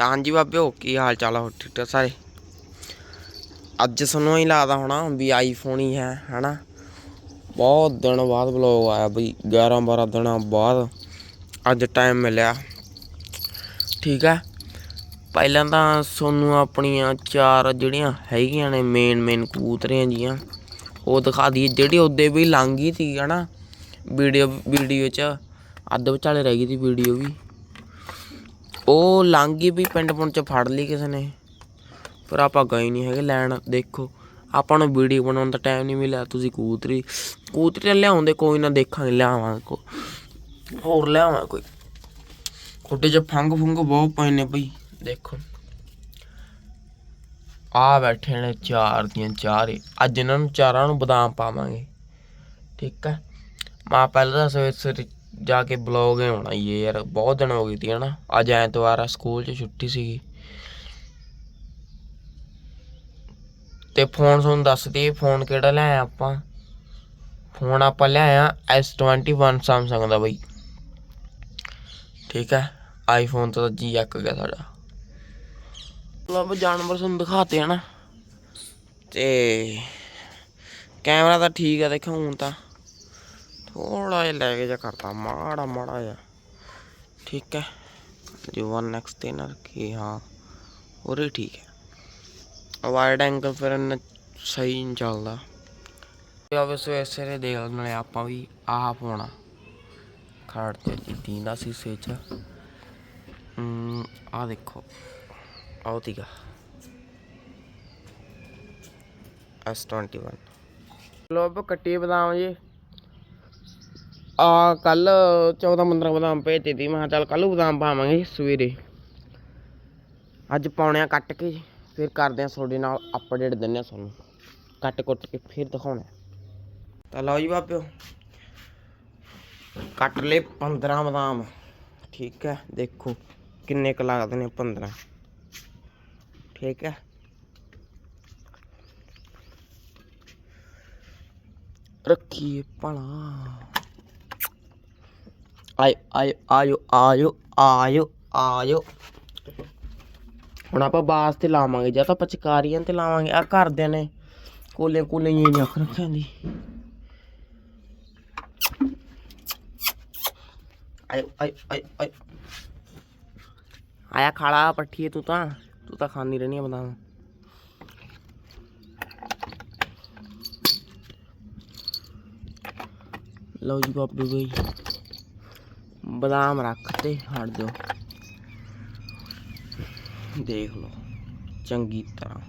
ਤਾਂ ਹਾਂਜੀ ਬਾਬਿਓ ਕੀ ਹਾਲ ਚਾਲ ਆ? ਠੀਕ ਠਾਕ ਸਾਰੇ? ਅੱਜ ਸਾਨੂੰ ਹੀ ਲੱਗਦਾ ਹੋਣਾ ਵੀ ਆਈਫੋਨ ਹੀ ਹੈ, ਹਨਾ? ਬਹੁਤ ਦਿਨ ਬਾਅਦ ਵਲੌਗ ਆਇਆ ਬਈ 11 12 ਦਿਨਾਂ ਬਾਅਦ ਅੱਜ ਟਾਈਮ ਮਿਲਿਆ। ਠੀਕ ਹੈ? ਪਹਿਲਾਂ ਤਾਂ ਤੁਹਾਨੂੰ ਆਪਣੀਆਂ ਚਾਰ ਜਿਹੜੀਆਂ ਹੈਗੀਆਂ ਨੇ ਮੇਨ ਮੇਨ ਕਬੂਤਰੀਆਂ ਜੀਆਂ, ਉਹ ਦਿਖਾ ਦਈਏ। ਜਿਹੜੀ ਉਹਦੇ ਵੀ ਲੰਘ ਗਈ ਸੀ, ਹਨਾ? ਵੀਡੀਓ ਵੀਡੀਓ 'ਚ, ਅੱਧ ਵਿਚਾਲੇ ਰਹਿ ਗਈ ਸੀ ਵੀਡੀਓ ਵੀ। ਉਹ ਲੰਘ ਗਈ ਵੀ ਪਿੰਡ ਪੁੰਡ 'ਚ ਫੜ ਲਈ ਕਿਸੇ ਨੇ। ਪਰ ਆਪਾਂ ਗਏ ਨਹੀਂ ਹੈਗੇ ਲੈਣ, ਦੇਖੋ। ਆਪਾਂ ਨੂੰ ਵੀਡੀਓ ਬਣਾਉਣ ਦਾ ਟਾਈਮ ਨਹੀਂ ਮਿਲਿਆ, ਤੁਸੀਂ ਕੂਤਰੀ। ਕੂਤਰੀ ਤਾਂ ਲਿਆਉਂਦੇ, ਕੋਈ ਨਾ ਦੇਖਾਂਗੇ, ਲਿਆਵਾਂਗੇ ਕੋ। ਹੋਰ ਲਿਆਵਾਂ ਕੋਈ। ਖੁੱਡੇ 'ਚ ਫੰਗ ਫੁੰਗ ਬਹੁਤ ਪਏ ਨੇ ਬਈ, ਦੇਖੋ। ਆ ਬੈਠੇ ਨੇ ਚਾਰ ਦੀਆਂ ਚਾਰ ਅੱਜ ਇਹਨਾਂ ਨੂੰ ਚਾਰਾਂ ਨੂੰ ਬਦਾਮ ਪਾਵਾਂਗੇ। ਠੀਕ ਹੈ ਮਾ ਪਹਿਲਾਂ ਤਾਂ ਸਵੇਰੇ ਸਵੇਰੇ ਜਾ ਕੇ ਬਲੌਗ ਹੋਣਾ ਹੀ ਹੈ ਯਾਰ, ਬਹੁਤ ਦਿਨ ਹੋ ਗਏ ਤੀ ਹਨਾ। ਅੱਜ ਐਤਵਾਰ ਆ, ਸਕੂਲ 'ਚ ਛੁੱਟੀ ਸੀਗੀ। ਤੇ ਫੋਨ ਤੁਹਾਨੂੰ ਦੱਸ ਦਈਏ, ਫੋਨ ਕਿਹੜਾ ਲਿਆਇਆ ਆਪਾਂ? ਫੋਨ ਆਪਾਂ ਲਿਆਇਆ S21 Samsung ਦਾ ਬਈ। ਠੀਕ ਹੈ ਆਈਫੋਨ ਤੋਂ ਤਾਂ ਜੀ ਅੱਕ ਗਿਆ ਸਾਡਾ। ਮਤਲਬ ਜਾਨਵਰ ਤੁਹਾਨੂੰ ਦਿਖਾਤੇ ਹਨਾ। ਤੇ ਕੈਮਰਾ ਤਾਂ ਠੀਕ ਆ, ਦੇਖੋ ਹੁਣ ਤਾਂ। ਥੋੜਾ ਜਿਹਾ ਲੈ ਕੇ ਜਾ ਕਰਤਾ, ਮਾੜਾ ਮਾੜਾ ਜਿਹਾ। ਠੀਕ ਹੈ। ਜੋ 1x ਤੇ ਨਾ ਰੱਖੀ ਹਾਂ। ਹੋਰ ਠੀਕ ਹੈ। ਵਾਈਡ ਐਂਗਲ ਫਿਰ ਸਹੀ ਨਹੀਂ ਚੱਲਦਾ। ਆਵੇ ਸਵੇਰੇ ਸਵੇਰੇ ਦੇਖ ਨਾਲੇ ਆਪਾਂ ਵੀ ਆਹ ਪਾਉਣਾ। ਖੜ ਤੇ ਜੀ, ਦੀਂਦਾ ਸੀ ਸੇਚ ਹਮ ਆ ਦੇਖੋ। ਆਉ ਤੀਗਾ S21 ਲੋ ਕੱਟੀ ਬਦਾਮ ਜੀ। ਆ ਕੱਲ 14 15 ਬਦਾਮ ਭੇਜਤੇ ਤੀ ਮੈਂ ਕਿਹਾ ਚੱਲ ਕੱਲ ਬਦਾਮ ਪਾਵਾਂਗੇ ਸਵੇਰੇ। ਅੱਜ ਪਾਉਣਿਆ ਕੱਟ ਕੇ ਫਿਰ ਕਰਦੇ ਆ ਤੁਹਾਡੇ ਨਾਲ ਅਪਡੇਟ ਦਿੰਨੇ ਆ ਤੁਹਾਨੂੰ। ਕੱਟ ਕੁੱਟ ਕੇ ਫਿਰ ਦਿਖਾਉਣਾ ਤਾਂ ਲਓ ਜੀ ਬਾਬਿਓ, ਕੱਟ ਲਏ 15 ਬਦਾਮ। ਠੀਕ ਹੈ, ਦੇਖੋ ਕਿੰਨੇ ਕੁ ਲੱਗਦੇ ਨੇ 15 ਠੀਕ ਹੈ। ਰੱਖੀਏ ਭਲਾ। ਆਇ ਆਇ ਆਇਓ ਆਇਓ ਆਇਓ ਆਇਓ। ਹੁਣ ਆਪਾਂ ਬਾਸ ਤੇ ਲਾਵਾਂਗੇ ਜਾਂ ਤਾਂ ਆਪਾਂ ਚਕਾਰੀਆਂ ਤੇ ਲਾਵਾਂਗੇ। ਆ ਘਰਦਿਆਂ ਨੇ ਕੋਲੇ ਕੋਲੇ ਹੀ ਨਹੀਂ ਅੱਖ ਰੱਖਿਆ ਦੀ ਆਇਓ ਆਇਓ ਆਇਓ ਆਇਆ ਖਾਲਾ ਪੱਠੀਏ ਤੂੰ ਤਾਂ। ਤੂੰ ਤਾਂ ਖਾਂਦੀ ਰਹਿਣੀ ਆ ਬਦਾਮ। ਲਓ ਜੀ ਬਾਬੂ ਬਈ। ਬਦਾਮ ਰੱਖ ਤੇ ਹੜ ਦਿਓ ਦੇਖ ਲਓ, ਚੰਗੀ ਤਰ੍ਹਾਂ।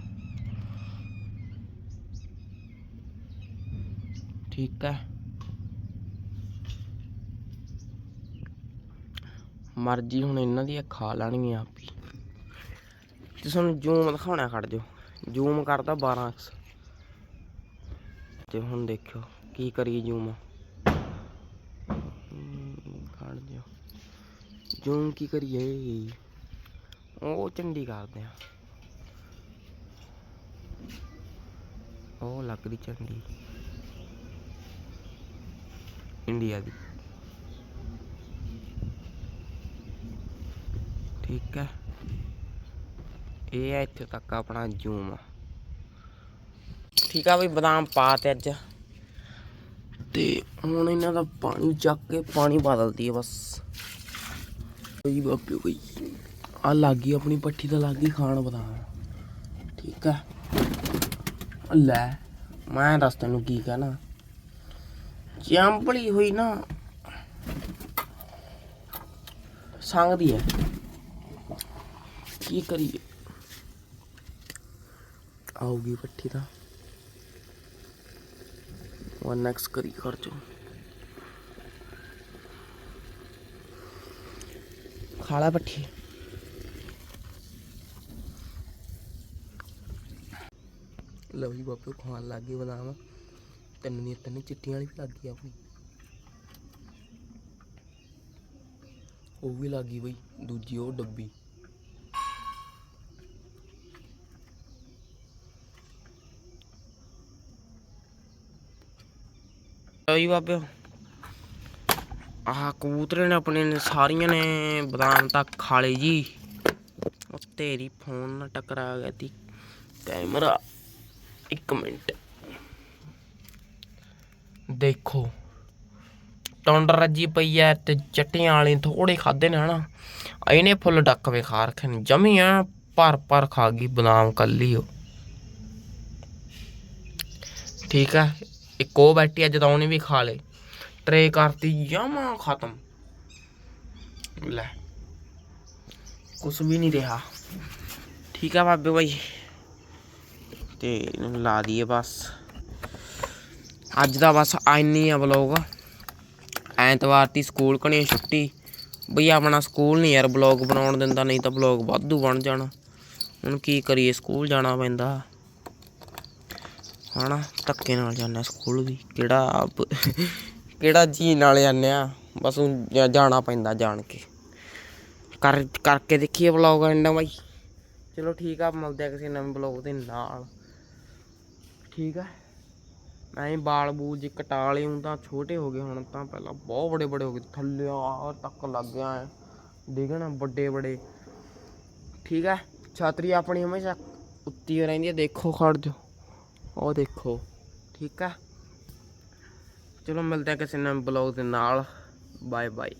ਠੀਕ ਹੈ? ਮਰਜ਼ੀ ਹੁਣ ਇਹਨਾਂ ਦੀ ਖਾ ਲੈਣਗੀਆਂ ਆਪ ਹੀ। ਤੇ ਤੁਹਾਨੂੰ ਜ਼ੂਮ ਦਿਖਾਉਣਾ ਖੜ ਦਿਓ। ਜ਼ੂਮ ਕਰਦਾ 12x ਤੇ ਹੁਣ ਦੇਖਿਓ, ਕੀ ਕਰੀਏ ਜ਼ੂਮ ਖੜ ਜਾਓ ਜ਼ੂਮ ਕੀ ਕਰੀਏ, ਉਹ ਚੰਡੀ ਕਰਦੇ ਆ। ਉਹ ਲੱਗਦੀ ਚੰਡੀ ਇੰਡੀਆ ਦੀ। ਠੀਕ ਹੈ। ਇਹ ਹੈ ਇੱਥੇ ਤੱਕ ਆਪਣਾ ਜ਼ੂਮ ਠੀਕ ਆ ਬਈ, ਬਦਾਮ ਪਾ ਤੇ ਅੱਜ। ਤੇ ਹੁਣ ਇਹਨਾਂ ਦਾ ਪਾਣੀ ਚੱਕ ਕੇ ਪਾਣੀ ਬਦਲਦੀ ਹੈ ਬਸ। ਬਈ ਬਾਪਿਓ ਬਈ, ਆ ਲੱਗੀ ਆਪਣੀ ਪੱਠੀ ਤਾਂ ਲੱਗੀ ਖਾਣ ਬਦਾਮ ਠੀਕ ਆ। ਲੈ, ਮੈਂ ਦੱਸ ਤੈਨੂੰ ਕੀ ਕਹਿਣਾ। ਚਾਂਪਲੀ ਹੋਈ ਨਾ, ਸੰਗਦੀ ਹੈ ਕੀ ਕਰੀਏ? ਆਉਗੀ ਪੱਠੀ ਤਾਂ। ਵਨ ਨੈਕਸ ਕਰੀ ਖਰਚੋ ਖਾਲਾ ਪੱਠੀ ਲਓ ਜੀ ਬਾਪੂ ਖਾਣ ਲੱਗ ਗਏ ਬਦਾਮ ਤਿੰਨ ਦੀਆਂ ਤਿੰਨ ਚਿੱਟੀਆਂ ਵਾਲੀ ਵੀ ਲੱਗ ਗਈ ਆਪਣੀ ਉਹ ਵੀ ਲੱਗ ਗਈ ਬਈ ਦੂਜੀ ਉਹ ਡੱਬੀ ਲਓ ਜੀ ਬਾਬਿਓ। ਆਹ ਕਬੂਤਰੇ ਨੇ ਆਪਣੇ ਨੇ ਸਾਰੀਆਂ ਨੇ, ਬਦਾਮ ਤੱਕ ਖਾ ਲਈ ਜੀ। ਉਹ ਤੇਰੀ ਫੋਨ ਨਾਲ ਟਕਰਾ ਗਿਆ ਤੀ। ਕੈਮਰਾ, ਇੱਕ ਮਿੰਟ। ਦੇਖੋ, ਟੌਂਡ ਰੱਜੀ ਪਈ ਐ ਤੇ ਚਟੀਆਂ ਵਾਲੇ ਥੋੜੇ ਖਾਦੇ ਨੇ ਹਨਾ। ਇਹਨੇ ਫੁੱਲ ਡੱਕ ਵੇ ਖਾ ਰੱਖੇ ਨੇ। ਜਮੀ ਆ ਭਰ ਭਰ ਖਾ ਗਈ ਬਦਾਮ ਕੱਲੀ ਉਹ। ਠੀਕ ਆ ਇੱਕ ਉਹ ਬੈਠੀ ਅੱਜ ਜਦੋਂ ਉਹਨੇ ਵੀ ਖਾ ਲੇ ਟਰੇ ਕਰਤੀ ਜਮਾ ਖਤਮ। ਲੈ, ਕੁਛ ਵੀ ਨਹੀਂ ਰਿਹਾ। ਠੀਕ ਆ ਬਾਬੇ ਬਾਈ ਤੇ ਇਹਨੂੰ ਲਾ ਦਈਏ ਬਸ। ਅੱਜ ਦਾ ਬਸ ਆਇਨੀ ਆ ਬਲੌਗ ਐਤਵਾਰ ਦੀ ਸਕੂਲ ਕਣੀ ਛੁੱਟੀ। ਬਈ ਆਪਣਾ ਸਕੂਲ ਨਹੀਂ ਯਾਰ ਬਲੌਗ ਬਣਾਉਣ ਦਿੰਦਾ, ਨਹੀਂ ਤਾਂ ਬਲੌਗ ਵਾਧੂ ਬਣ ਜਾਣ। ਹੁਣ ਕੀ ਕਰੀਏ, ਸਕੂਲ ਜਾਣਾ ਪੈਂਦਾ। ਹਨਾ, ਧੱਕੇ ਨਾਲ ਜਾਂਦਾ ਸਕੂਲ ਵੀ, ਕਿਹੜਾ ਆਪ- ਕਿਹੜਾ ਜੀ ਨਾਲ ਜਾਂਦੇ ਆ, ਬਸ ਊਂ ਜਾ- ਜਾਣਾ ਪੈਂਦਾ ਜਾਣ ਕੇ। ਕਰ, ਕਰਕੇ ਦੇਖੀਏ ਬਲੌਗ ਐਂਡ ਬਾਈ। ਚਲੋ ਠੀਕ ਆ ਮਿਲਦੇ ਆ ਕਿਸੇ ਨਵੇਂ ਬਲੌਗ ਦੇ ਨਾਲ। ਠੀਕ ਆ? ਮੈਂ ਹੀ ਬਾਲ ਬੂਲ ਜੇ ਕਟਾ ਲਏ ਤਾਂ ਛੋਟੇ ਹੋ ਗਏ ਹੁਣ ਤਾਂ ਪਹਿਲਾਂ ਬਹੁਤ ਬੜੇ ਬੜੇ ਹੋ ਗਏ, ਥੱਲੇ ਆ, ਤੱਕ ਲੱਗ ਗਿਆ ਐ। ਡਿਗਣ ਵੱਡੇ ਬੜੇ ਠੀਕ ਹੈ ਛਾਤਰੀ ਆਪਣੀ ਹਮੇਸ਼ਾ ਉੱਤੀ ਰਹਿੰਦੀ ਹੈ ਦੇਖੋ ਖੜ ਜੋ ਉਹ ਦੇਖੋ ਠੀਕ ਆ? ਚਲੋ ਮਿਲਦੇ ਆ ਕਿਸੇ ਨਵੇਂ ਬਲੌਗ ਦੇ ਨਾਲ। Bye bye